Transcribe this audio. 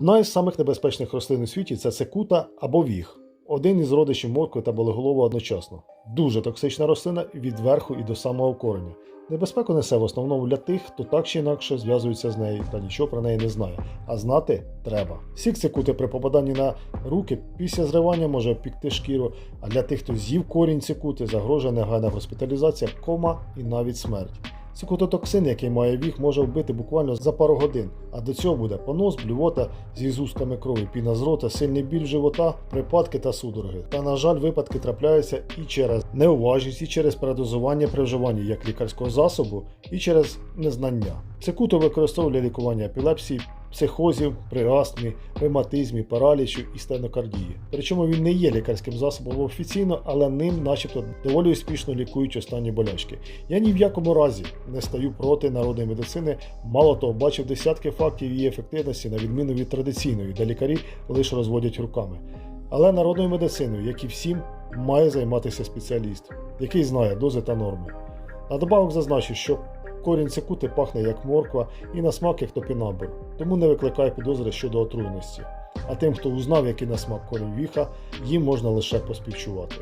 Одна із самих небезпечних рослин у світі це цикута або віг. Один із родичів моркви та болеголова одночасно. Дуже токсична рослина від верху і до самого кореня. Небезпеку несе в основному для тих, хто так чи інакше зв'язується з нею та нічого про неї не знає. А знати треба. Сік цикути при попаданні на руки після зривання може обпікти шкіру, а для тих, хто з'їв корінь цикути, загрожує негайна госпіталізація, кома і навіть смерть. Цикутотоксин, який має віг, може вбити буквально за пару годин, а до цього буде понос, блювота зі зустками крові, піна з рота, сильний біль живота, припадки та судороги. Та, на жаль, випадки трапляються і через неуважність, і через передозування при вживанні як лікарського засобу, і через незнання. Цикуту використовує для лікування епілепсії, психозів, при астмі, ревматизмі, паралічу і стенокардії. Причому він не є лікарським засобом офіційно, але ним, начебто, доволі успішно лікують останні болячки. Я ні в якому разі не стаю проти народної медицини. Мало того, бачив десятки фактів її ефективності на відміну від традиційної, де лікарі лише розводять руками. Але народною медициною, як і всім, має займатися спеціаліст, який знає дози та норми. На добавок зазначу, що корінь цикути пахне як морква і на смак як топінабель, тому не викликає підозри щодо отруйності. А тим, хто узнав, який на смак корінь віха, їм можна лише поспівчувати.